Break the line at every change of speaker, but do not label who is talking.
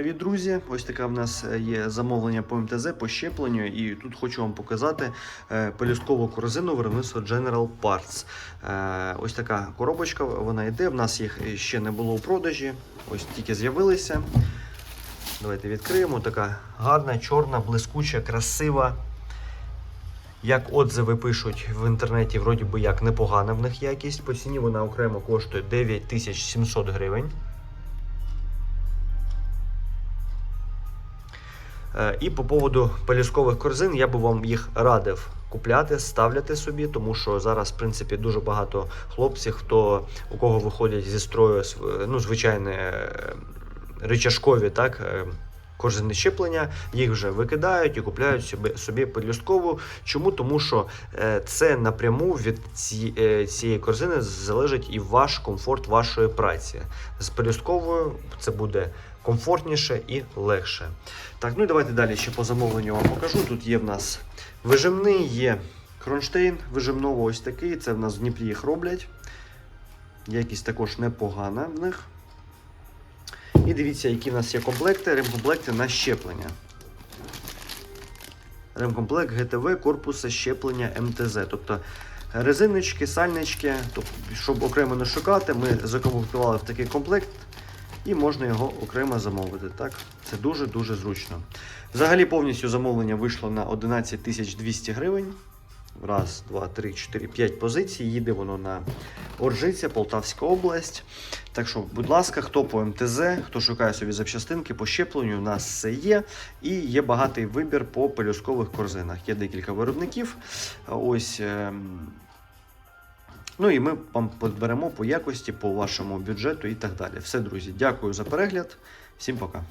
Привіт, друзі! Ось таке в нас є замовлення по МТЗ по щепленню, і тут хочу вам показати е, пелюсткову корзину виробництва General Parts. Е, Ось така коробочка, вона йде. В нас їх ще не було у продажі, ось тільки з'явилися. Давайте відкриємо. Така гарна, чорна, блискуча, красива. Як отзиви пишуть в інтернеті, вроді би як непогана в них якість. По ціні вона окремо коштує 9700 гривень. І по поводу пелюскових корзин я би вам їх радив купляти, ставляти собі, тому що зараз, в принципі, дуже багато хлопців, хто у кого виходять зі строю ну, звичайні речашкові, так. Е, Корзини щеплення, їх вже викидають і купляють собі, собі пелюсткову. Чому? Тому що е, це напряму від ці, е, цієї корзини залежить і ваш комфорт вашої праці. З пелюстковою це буде комфортніше і легше. Так, ну і давайте далі ще по замовленню вам покажу. Тут є в нас вижимний, є кронштейн вижимного ось такий. Це в нас в Дніпрі їх роблять. Якість також непогана в них. І дивіться, які в нас є комплекти, ремкомплекти на щеплення. Ремкомплект ГТВ корпуса щеплення МТЗ. Тобто резиночки, сальнички, тобто, щоб окремо не шукати, ми закомплектували в такий комплект і можна його окремо замовити. Так? Це дуже-дуже зручно. Взагалі повністю замовлення вийшло на 11 200 гривень. Раз, два, три, чотири, п'ять позицій. Їде воно на Оржиця, Полтавська область. Так що, будь ласка, хто по МТЗ, хто шукає собі запчастинки по щепленню, у нас все є. І є багатий вибір по пелюскових корзинах. Є декілька виробників. Ось. ем, Ну і ми вам підберемо по якості, по вашому бюджету і так далі. Все, друзі, дякую за перегляд. Всім пока.